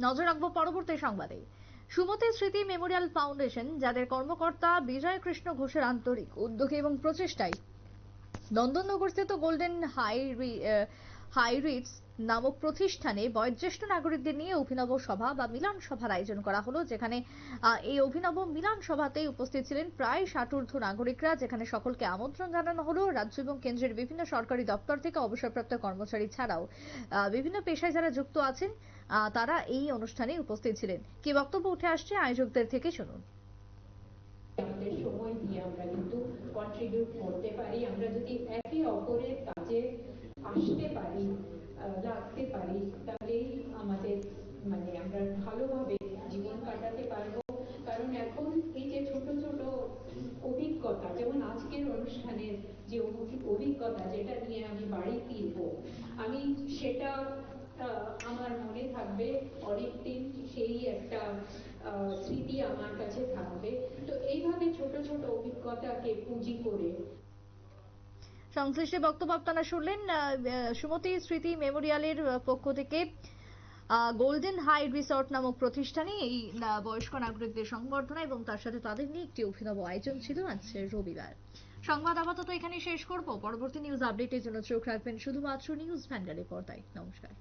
নজর রাখব পরবর্তী সংবাদে। সুমতি স্মৃতি মেমোরিয়াল ফাউন্ডেশন, যাদের কর্মকর্তা বিজয় কৃষ্ণ ঘোষের আন্তরিক উদ্যোগে এবং প্রচেষ্টায় নন্দননগরস্থিত গোল্ডেন হাই হাইরিটস নামক প্রতিষ্ঠানে বয়োজ্যেষ্ঠ নাগরিকদের নিয়ে অভিনব সভা বা মিলন সভার আয়োজন করা হলো, যেখানে এই অভিনব মিলন সভাতে উপস্থিত ছিলেন প্রায় ষাটূর্ধ্ব নাগরিকরা, যেখানে সকলকে আমন্ত্রণ জানানো হলো। রাজ্য এবং কেন্দ্রের বিভিন্ন সরকারি দপ্তর থেকে অবসরপ্রাপ্ত কর্মচারী ছাড়াও বিভিন্ন পেশায় যারা যুক্ত আছেন তারা এই অনুষ্ঠানে উপস্থিত ছিলেন। কি বক্তব্য উঠে আসছে আয়োজকদের থেকে শুনুন। আমাদের সময় দিয়ে আমরা কিন্তু কন্ট্রিবিউট করতে পারি। আমরা যদি একে অপরের কাজে আসতে পারি লাগতে পারি তাহলেই আমাদের মানে আমরা ভালোভাবে জীবন কাটাতে পারব। কারণ এখন এই যে ছোট ছোট অভিজ্ঞতা, যেমন আজকের অনুষ্ঠানের যে অভিজ্ঞতা যেটা নিয়ে আমি বাড়ি ফিরব, আমি সেটা আমার মনে থাকবে, অনেকদিন সেই একটা স্মৃতি আমার কাছে থাকবে। তো এইভাবে ছোট ছোট অভিজ্ঞতাকে পুঁজি করে সংশ্লিষ্ট বক্তব্য আপনারা শুনলেন সুমতি স্মৃতি মেমোরিয়ালের পক্ষ থেকে গোল্ডেন হাই রিসর্ট নামক প্রতিষ্ঠানে এই বয়স্ক নাগরিকদের সংবর্ধনা এবং তার সাথে তাদের নিয়ে একটি অভিনব আয়োজন ছিল আজ রবিবার। সংবাদ আপাতত এখানে শেষ করব। পরবর্তী নিউজ আপডেটের জন্য চোখ রাখবেন শুধুমাত্র নিউজ ভ্যান্ডারের পর্দায়। নমস্কার।